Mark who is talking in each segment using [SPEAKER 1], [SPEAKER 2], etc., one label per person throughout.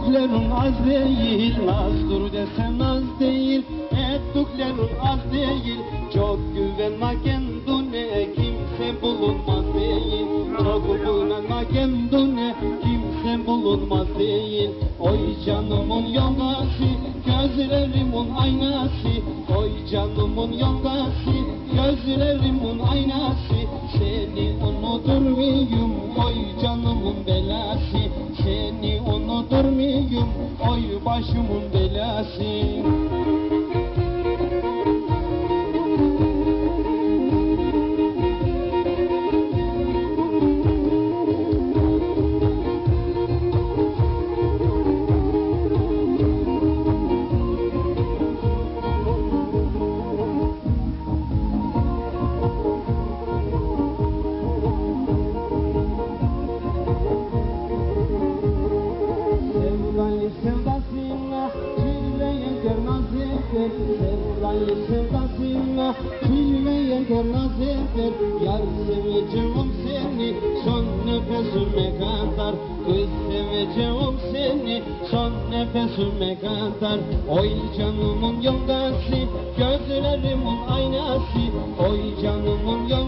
[SPEAKER 1] Ettiklerin az değil Naz dur desem az değil. Ettiklerin az değil Çok güvenme kendine Kimse bulunmaz değil. Çok güvenme kendine Kimse bulunmaz değil. Oy canımın yolgası Gözlerimin aynası. Oy canımın yolgası Gözlerimin aynası. Seni unutur Oy canımın belası muyum Oy başımın belası eder Sevdalı sevdasına çileye görmez eder Yar seveceğim seni son nefesime kadar Kız seveceğim seni son nefesime kadar Oy canımın yolgası gözlerimin aynası Oy canımın yolgası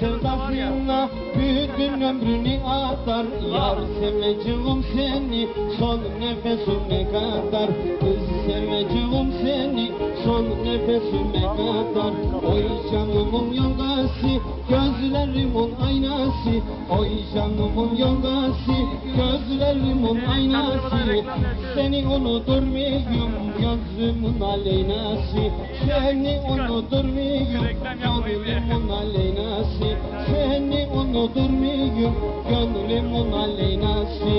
[SPEAKER 1] sevdasına bütün ömrünü atar. Yar seveceğim seni son nefesime kadar nefesime kadar Oy canımın yolgası gözlerimin aynası Oy canımın yolgası gözlerimin aynası Seni unutur muyum gözümün aleynası Seni unutur muyum gönlümün aleynası Seni unutur muyum gönlümün aleynası